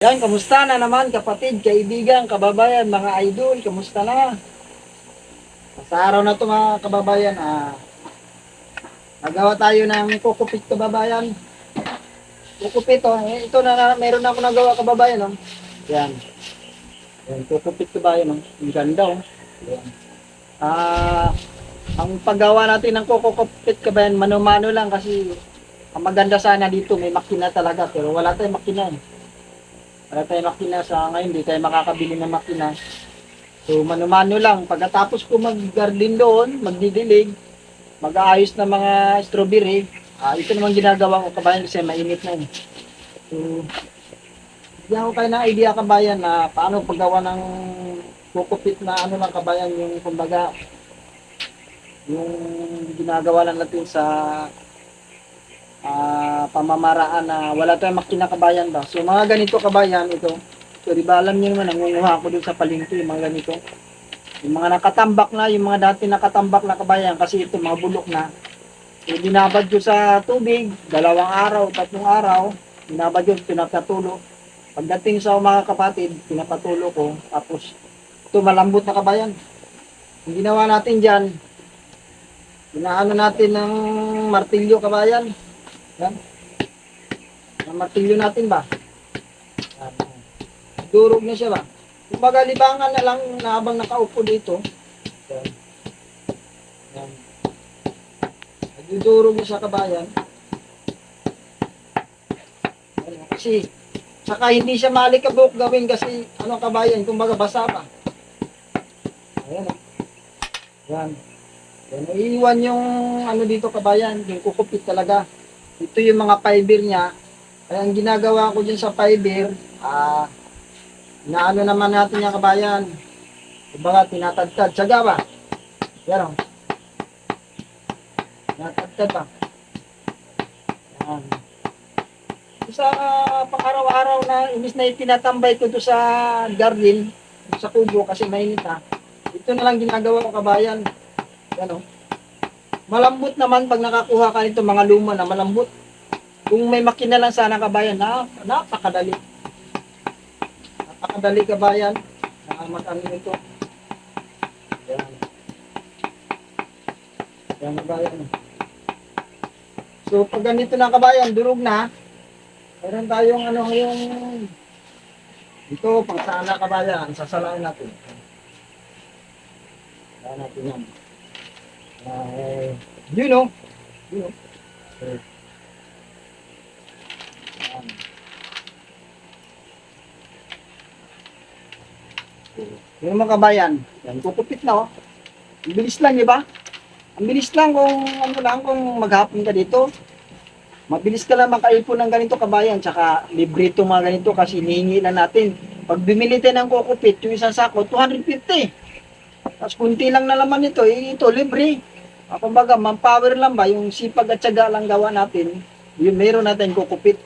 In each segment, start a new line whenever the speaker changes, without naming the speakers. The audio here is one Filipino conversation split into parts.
Yan, kamusta na naman kapatid, kaibigan, kababayan, mga idol, kamusta na? Sa araw na to mga kababayan, ah, nagawa tayo ng kukupit kababayan. Kukupit, oh, eh, ito na, na meron na ako nagawa kababayan, oh. Yan. Yan, kukupit kababayan, oh. Ang ganda, oh. Yan. Ah, ang paggawa natin ng kukupit kababayan, mano-mano lang kasi ang maganda sana dito, may makina talaga, pero wala tayong makina, eh. Wala tayong makina sa ngayon, hindi tayo makakabili ng makina. So, mano-mano lang. Pagkatapos ko mag-garden doon, magdidilig, mag-aayos ng mga strawberry, ah ito naman ginagawa ko kabayan kasi mainit na eh. So, bigyan ko kayo ng idea kabayan na paano paggawa ng kukupit na ano lang kabayan yung kumbaga yung ginagawa lang natin sa ah pamamaraan na wala tayong makina kabayan ba. So mga ganito kabayan ito. So di ba alam niyo naman nangunguha ako dun sa palengke mga ganito. Yung mga nakatambak na, yung mga dati nakatambak na kabayan kasi ito mga bulok na. So binabad ko sa tubig, dalawang araw, tatlong araw, binabad yun, pinapatulo. Pagdating sa mga kapatid, pinapatulo ko. Tapos ito malambot na kabayan. Ang ginawa natin diyan, Inaano natin ng martilyo kabayan. Yan. Ang martilyo natin ba? Yan. Durog na siya ba? Kumbaga libangan na lang na habang nakaupo dito. Yan. Yan. Nagdudurog na siya kabayan. Yan. Kasi saka hindi siya malikabok gawin kasi ano kabayan, kumbaga basa pa. Ayan. oh. Yan. Yan. Iiwan yung ano dito kabayan, yung kukupit talaga ito yung mga fiber niya. Kaya ang ginagawa ko dyan sa fiber, ah, naano naman natin yung kabayan. Kumbaga, tinatagtad. Tsaga ba? Yan o. Tinatagtad ba? Yan. Sa uh, pang-araw-araw na, imbis na itinatambay ko to sa garden, sa kubo kasi mainit ha. Ito na lang ginagawa ko kabayan. Yan o. Malambot naman pag nakakuha ka nito mga luma na malambot. Kung may makina lang sana kabayan, na napakadali. Napakadali kabayan. Na mag-ano nito. Yan. Yan kabayan. So pag ganito na kabayan, durog na. Meron tayong ano yung ito, pang sala kabayan, sasalain natin. Sasalain natin yan. Uh, you know. You know. Okay. Yan. Yung mga kabayan, yan, kukupit na oh. Ang bilis lang, di ba? Ang bilis lang kung ano lang, kung maghapon ka dito. Mabilis ka lang makaipon ng ganito kabayan, tsaka libre itong mga ganito kasi hinihingi na natin. Pag bumili tayo ng kukupit, yung isang sako, 250. Tapos kunti lang na laman ito, eh, ito libre. Ah, kumbaga, manpower lang ba, yung sipag at syaga lang gawa natin, yun meron natin kukupit.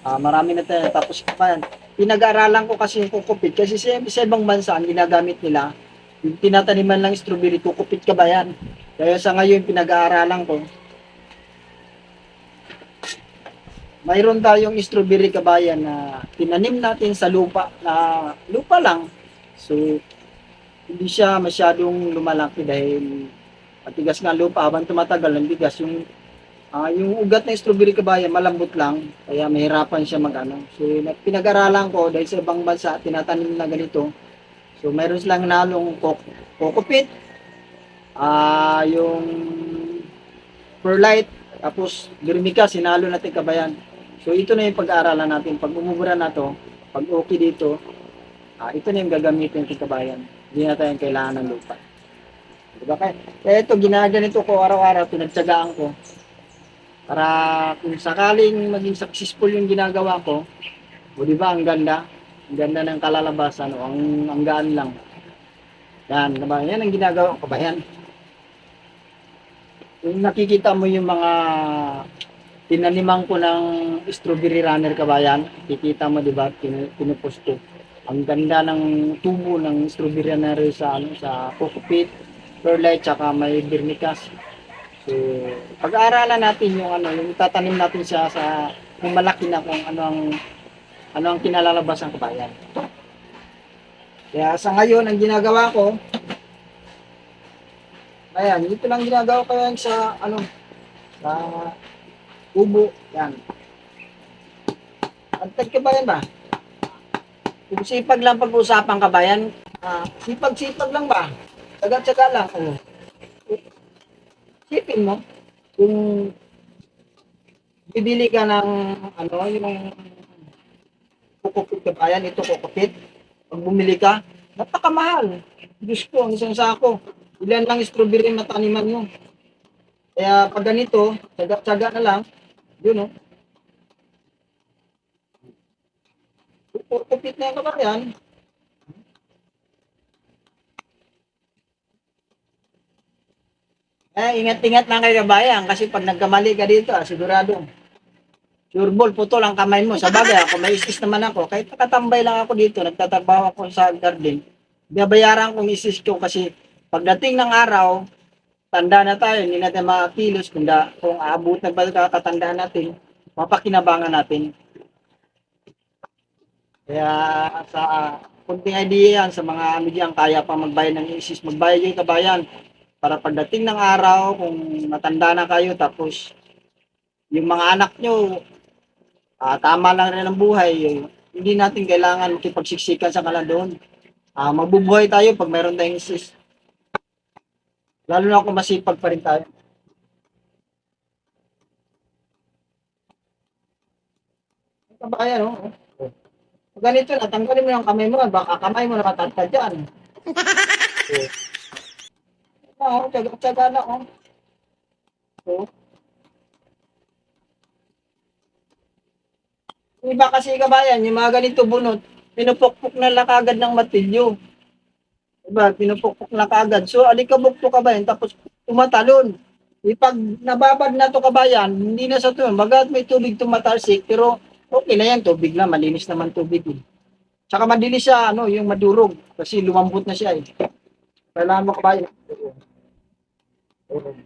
Ah, marami na tayo. Tapos kabayan, pinag-aralan ko kasi yung kukupit kasi sa, sa ibang bansa, ang ginagamit nila, yung tinataniman lang strawberry, kukupit kabayan. Kaya sa ngayon, pinag-aaralan ko, mayroon tayong strawberry kabayan na tinanim natin sa lupa na lupa lang. So, hindi siya masyadong lumalaki dahil matigas nga lupa habang tumatagal ang bigas yung ah, yung ugat ng strawberry kabayan malambot lang. Kaya mahirapan siya magano so nag- pinag-aralan ko dahil sa ibang bansa tinatanim na ganito. So mayroon silang nalong kok kokopit ah yung perlite tapos germica sinalo natin kabayan. So ito na yung pag-aaralan natin. Pag umubura na to pag okay dito ah, ito na yung gagamitin ng kabayan. Hindi na tayong kailangan ng lupa. Diba? Kaya, kaya ito, ginaganito ko araw-araw, pinagtsagaan ko. Para kung sakaling maging successful yung ginagawa ko, o di ba, ang ganda. Ang ganda ng kalalabasan, o ang, ang gaan lang. Yan, diba? Yan ang ginagawa ko ba yan? Kung nakikita mo yung mga tinaniman ko ng strawberry runner kabayan, kikita mo, di ba, pin- pinupost ko ang ganda ng tubo ng strawberry rin sa ano sa kokopit, perlite tsaka may birmicas. So, pag-aaralan natin yung ano, yung tatanim natin siya sa kung malaki na kung ano ang ano ang kinalalabas ng kabayan. Kaya sa ngayon, ang ginagawa ko, ayan, ito lang ginagawa ko yan sa, ano, sa kubo, yan. Antag kabayan ba? Kung sipag lang pag-usapan kabayan, ah, sipag-sipag lang ba? Taga-tsaga lang. Oh. Sipin mo, kung bibili ka ng ano, yung kukupit kabayan, ito kukupit, pag bumili ka, napakamahal. Diyos ko, ang isang sako. Ilan lang strawberry na taniman mo. Kaya pag ganito, tsaga-tsaga na lang, yun oh. Kukupit na yung kabayan, Eh, ingat-ingat lang kayo kabayan kasi pag nagkamali ka dito, ah, sigurado. Sure ball, putol ang kamay mo. Sa bagay, ako may isis naman ako. Kahit nakatambay lang ako dito, nagtatrabaho ako sa garden, babayaran kong isis ko kasi pagdating ng araw, tanda na tayo, hindi natin makakilos kung, da, kung aabot na ba kakatandaan natin, mapakinabangan natin. Kaya sa kunting idea yan, sa mga ano diyan, kaya pa magbayad ng isis, magbayad yung kabayan para pagdating ng araw, kung matanda na kayo, tapos yung mga anak nyo, ah, tama lang rin ang buhay, hindi natin kailangan makipagsiksikan sa kanila doon. Ah, magbubuhay tayo pag mayroon tayong isis. Lalo na kung masipag pa rin tayo. Kabayan, oh. Pag ganito na, tanggalin mo yung kamay mo, baka kamay mo nakatatad dyan. Oo, tsaga-tsaga na, oh. So, Yung iba kasi kabayan, yung mga ganito bunot, pinupukpok na lang kagad ng matilyo. Diba, pinupukpok na kagad. So, alikabok to kabayan, tapos tumatalon. Ipag nababad na to kabayan, hindi na sa tulon. Bagat may tubig tumatalsik, pero okay na yan, tubig na, malinis naman tubig. Eh. Tsaka madilis siya, ano, yung madurog, kasi lumambot na siya eh. Kailangan mo kabayan. Diba?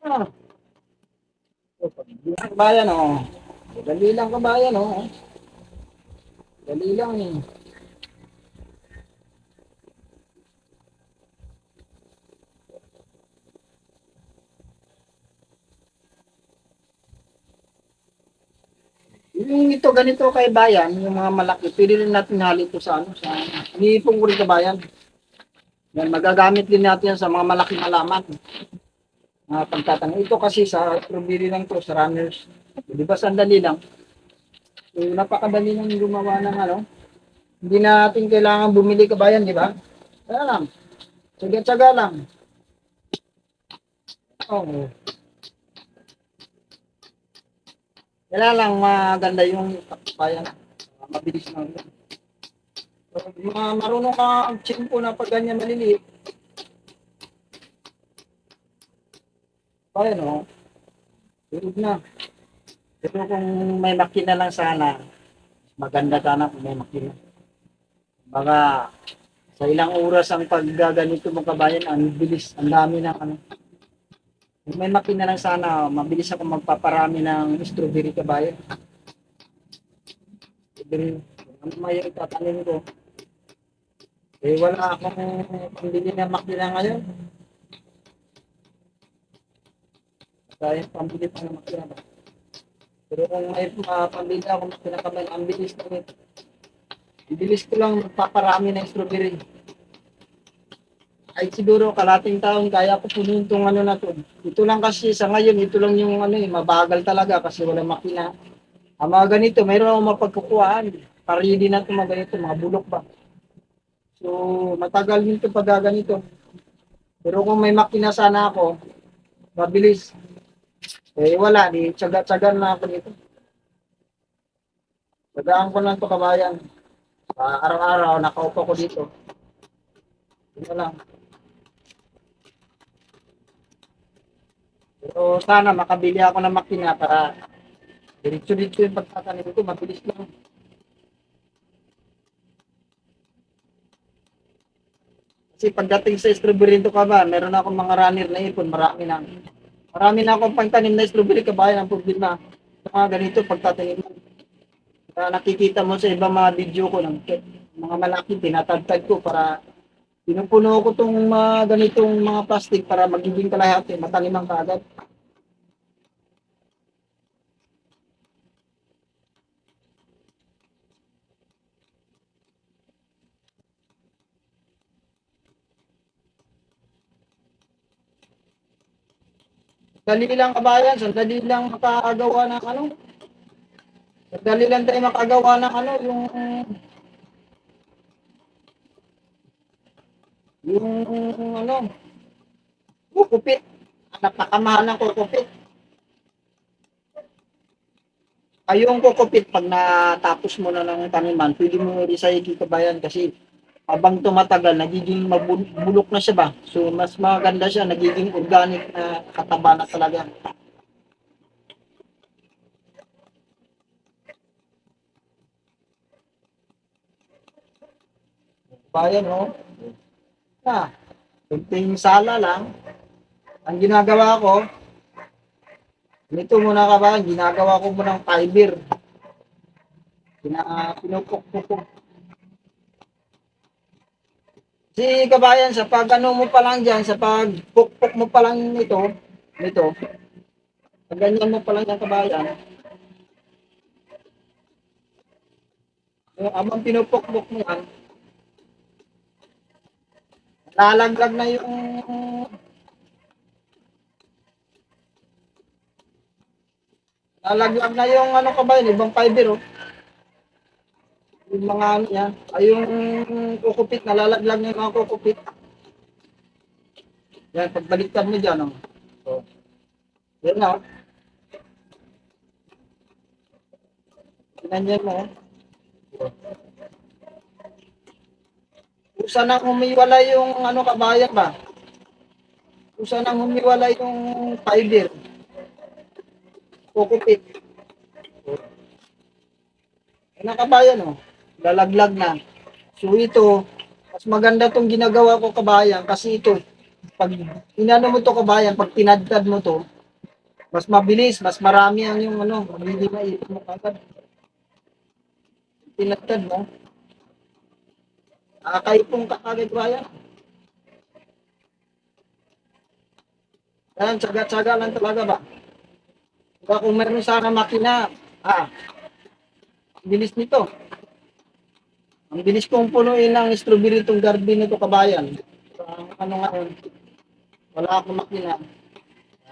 Ah. Kabayan, oh. Dali lang kabayan, oh. Dali lang eh. Yung ito, ganito kay bayan, yung mga malaki, pwede rin natin halito sa ano, sa iniipong ko rin sa bayan. Yan, magagamit din natin yan sa mga malaking halaman. Mga pagtatanong. Ito kasi sa strawberry lang to, sa runners. Di ba sandali lang? So, napakadali lang gumawa ng ano. Hindi natin kailangan bumili kabayan, di ba? Kaya lang. Tsaga-tsaga lang. Oo. Kailangan lang maganda yung kabayan. Mabilis lang. So, yung marunong ka ang tsimpo na pag ganyan maliliit. Ayan o. Tulog na. Pero kung may makina lang sana, maganda sana kung may makina. Baka sa ilang oras ang paggaganito mo kabayan, ang bilis, ang dami ng ano. May makina lang sana, mabilis ako magpaparami ng strawberry kabayan. Strawberry, ano may itatanim ko. Eh, wala akong pambili ng makina ngayon. Kaya pambili pa ng makina ba? Pero kung may uh, pambili ako makina kamay, ang bilis lang ito. Ang bilis ko lang magpaparami ng strawberry. Ay siguro kalating taon kaya ko punuin tong ano na to. Ito lang kasi sa ngayon, ito lang yung ano eh, mabagal talaga kasi wala makina. Ang mga ganito, mayroon akong mapagkukuhaan. Parili na ito mga ganito, mga bulok ba. So, matagal din ito pag ganito. Pero kung may makina sana ako, mabilis. Eh, wala. Di, tsaga-tsaga na ako dito. Tsagaan ko lang to kabayan. Ah, araw-araw, nakaupo ko dito. Ito lang. Pero sana makabili ako ng makina para diretso-diretso yung pagtatanim ko. Mabilis lang. Kasi pagdating sa strawberry to ka ba, meron akong mga runner na ipon, marami na. Marami na akong pangtanim na strawberry kabayan ang problema. Sa mga ganito pagtatanim mo. Kaya nakikita mo sa ibang mga video ko ng mga malaki tinatagtag ko para pinupuno ko tong mga ganitong mga plastic para magiging kalahati, mataniman ka agad. Dali lang kabayan, sandali lang makagawa ng ano. Sandali lang tayo makagawa ng ano, yung ano, kukupit. Napakamahal ng kukupit. Ay, yung kukupit, pag natapos mo na ng taniman, pwede mo i-recycle kabayan kasi habang tumatagal, nagiging mabulok na siya ba? So, mas maganda siya, nagiging organic na kataba na talaga. Bayan, oh. Na, kunting sala lang. Ang ginagawa ko, nito muna ka ba, ginagawa ko muna ng fiber. Pina, pinupok-pupok Si kabayan, sa pag ano mo pa lang dyan, sa pag pukpok mo pa lang nito, nito, pag ganyan mo pa lang yung kabayan, yung abang pinupukpok mo yan, lalaglag na yung lalaglag na yung ano kabayan, ibang fiber oh yung mga ano niya, ay yung kukupit, nalalaglag na yung mga kukupit. Yan, pagbaliktad mo dyan, oh. So, yan na, oh. Pinanyan mo, oh. Kusa nang humiwala yung ano kabayan ba? Kusa nang humiwala yung fiber. Kukupit. Yan ang kabayan, oh lalaglag na. So ito, mas maganda tong ginagawa ko kabayan kasi ito, pag inano mo to kabayan, pag tinadtad mo to, mas mabilis, mas marami ang yung ano, hindi maipit mo kagad. Tinadtad mo, nakakaipong ka kagad kabayan. Yan, tsaga-tsaga lang talaga ba? Kaya kung meron sana makina, ah, bilis nito. Ang bilis kong punuin ng strawberry itong garden nito kabayan. So, ano ngayon, wala akong makina.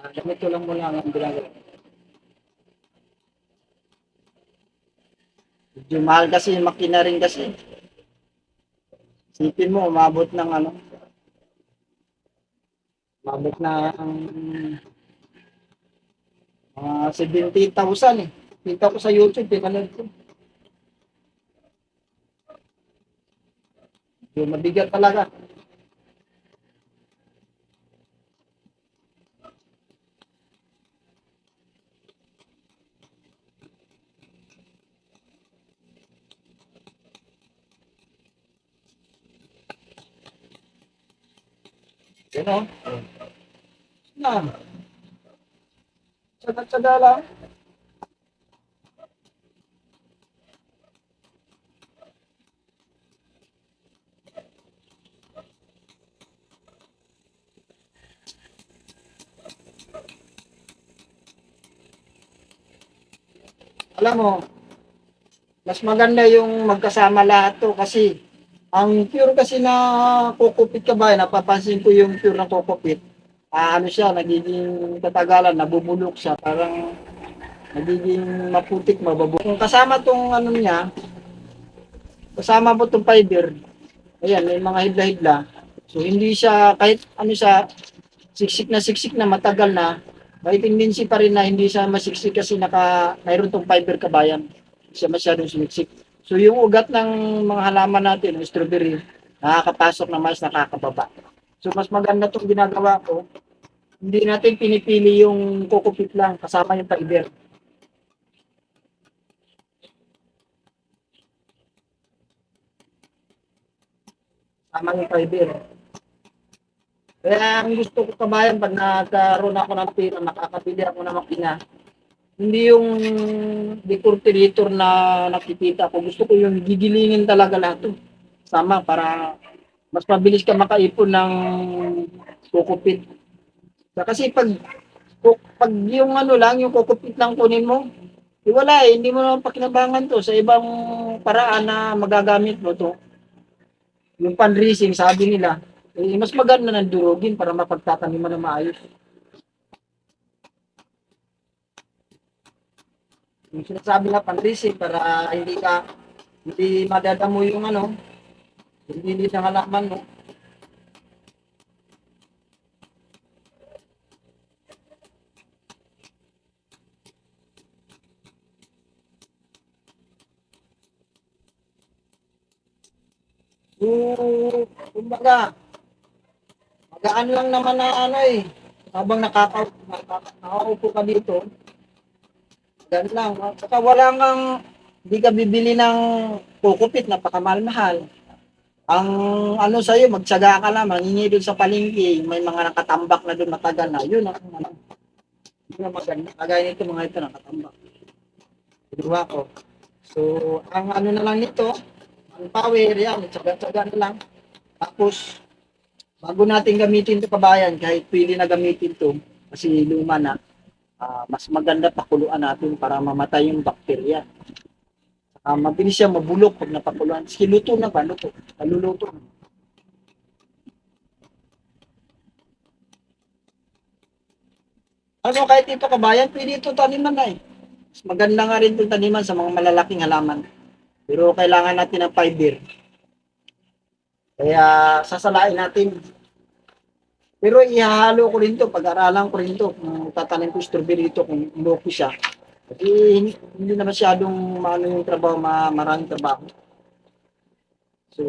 Uh, ganito lang muna ang ginagawa. Medyo mahal kasi yung makina rin kasi. Sipin mo, umabot ng ano, umabot na ang mga 70,000 eh. Kita ko sa YouTube, pinanood ko. Yung mabigat talaga. Yan o. Yan. Tsaga-tsaga lang. alam mo, mas maganda yung magkasama lahat to kasi ang pure kasi na kokopit ka ba, napapansin ko yung pure na kokopit, ah, ano siya, nagiging katagalan, nabubulok siya, parang nagiging maputik, mababulok. Kung kasama tong ano niya, kasama mo tong fiber, ayan, may mga hibla-hibla, so hindi siya, kahit ano siya, siksik na siksik na matagal na, may tendency pa rin na hindi siya masiksik kasi naka mayroon tong fiber kabayan. Hindi siya masyadong sumiksik. So yung ugat ng mga halaman natin, yung strawberry, nakakapasok na mas nakakababa. So mas maganda tong ginagawa ko. Hindi natin pinipili yung kukupit lang kasama yung fiber. Kasama yung fiber. Kaya ang gusto ko kabayan, pag nagkaroon ako ng pera, nakakabili ako ng makina, hindi yung decortinator na nakikita ko. Gusto ko yung gigilingin talaga lahat. Sama para mas mabilis ka makaipon ng kukupit. Kasi pag pag yung ano lang, yung kukupit lang kunin mo, eh, wala eh, hindi mo naman pakinabangan to sa ibang paraan na magagamit mo to. Yung fundraising, sabi nila, eh, mas maganda ng durugin para mapagtataniman ng maayos. Yung sinasabi na fundraising para hindi ka, hindi madadamo yung ano, hindi ng halaman mo. So, kumbaga, magaan lang naman na ano eh. Habang nakaka nakaka- ka dito, gan lang. Saka wala kang, hindi ka bibili ng kukupit, napakamahal-mahal. Ang ano sa'yo, magtsaga ka lang, mangingi doon sa palengke, may mga nakatambak na doon matagal na, yun ang ano. Yun ang maganda. Kagaya nito, mga ito nakatambak. Diba ko? So, ang ano na lang nito, ang power, yan, tsaga-tsaga na lang. Tapos, bago natin gamitin to kabayan, kahit pwede na gamitin to, kasi luma na, ah, mas maganda pakuluan natin para mamatay yung bakterya. Ah, mabilis siya mabulok pag napakuluan. Sige, luto na ba? Luto. Kaluluto. na. Ano, kahit ito kabayan, pwede ito taniman na eh. Mas maganda nga rin itong taniman sa mga malalaking halaman. Pero kailangan natin ng fiber. Kaya sasalain natin. Pero ihahalo ko rin to, pag-aralan ko rin to, kung tatanim ko strawberry dito, kung iloki siya. Kasi hindi, hindi na masyadong maano yung trabaho, ma, maraming trabaho. So,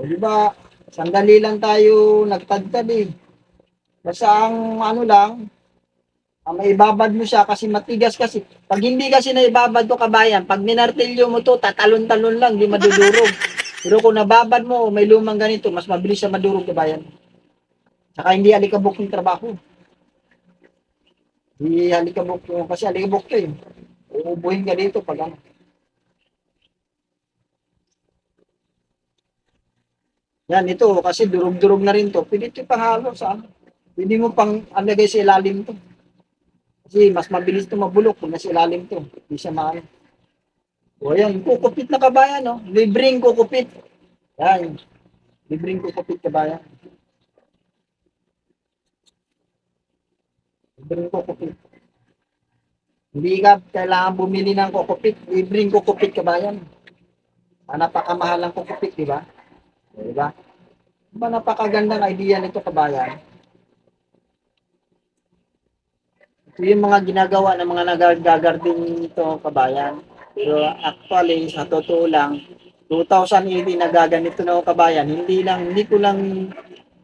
o, di ba, sandali lang tayo nagtagtad eh. Basta ang ano lang, ang maibabad mo siya kasi matigas kasi. Pag hindi kasi naibabad to kabayan, pag minartilyo mo to, tatalon-talon lang, di madudurog. Pero kung nababad mo, may lumang ganito, mas mabilis siya madurog kabayan. Saka hindi alikabok yung trabaho. Hindi alikabok yung, kasi alikabok to eh. Uubuhin ka dito pag ano. Yan, ito, kasi durog-durog na rin to. Pwede ito ipahalo sa ano. Pwede mo pang alagay sa ilalim to. Kasi mas mabilis ito mabulok kung nasa ilalim to. Hindi siya maano. O yan, kukupit na kabayan, no? Libreng kukupit. Yan. Libreng kukupit kabayan. Libreng kukupit. Hindi ka kailangan bumili ng kukupit. Libreng kukupit kabayan. Ah, napakamahal ng kukupit, di ba? Di ba? Diba napakagandang idea nito kabayan? Ito yung mga ginagawa ng mga nagagarding nito kabayan. Pero actually, sa totoo lang, 2018 nagaganito na ako kabayan. Hindi lang, hindi ko lang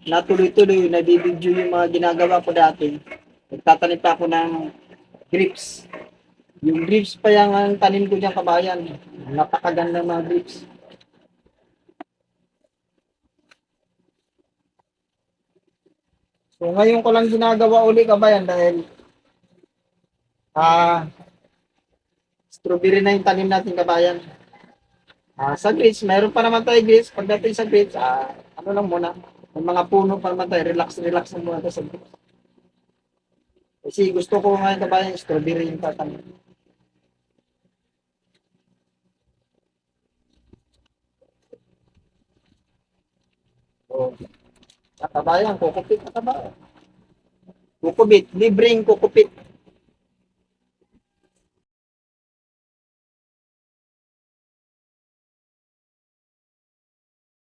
natuloy-tuloy na video yung mga ginagawa ko dati. Nagtatanim pa ako ng grapes. Yung grapes pa yung ang tanim ko dyan kabayan. Napakagandang mga grapes. So ngayon ko lang ginagawa uli kabayan dahil ah strawberry na yung tanim natin kabayan. Ah sa grapes, mayroon pa naman tayo grapes. Pagdating sa grapes, ah ano lang muna, may mga puno pa naman tayo, relax relax lang muna tayo sa grapes. Kasi gusto ko ngayon kabayan, strawberry yung tatanim. So, sa kabayan, kukupit na kabayan. Kukupit, libreng kukupit.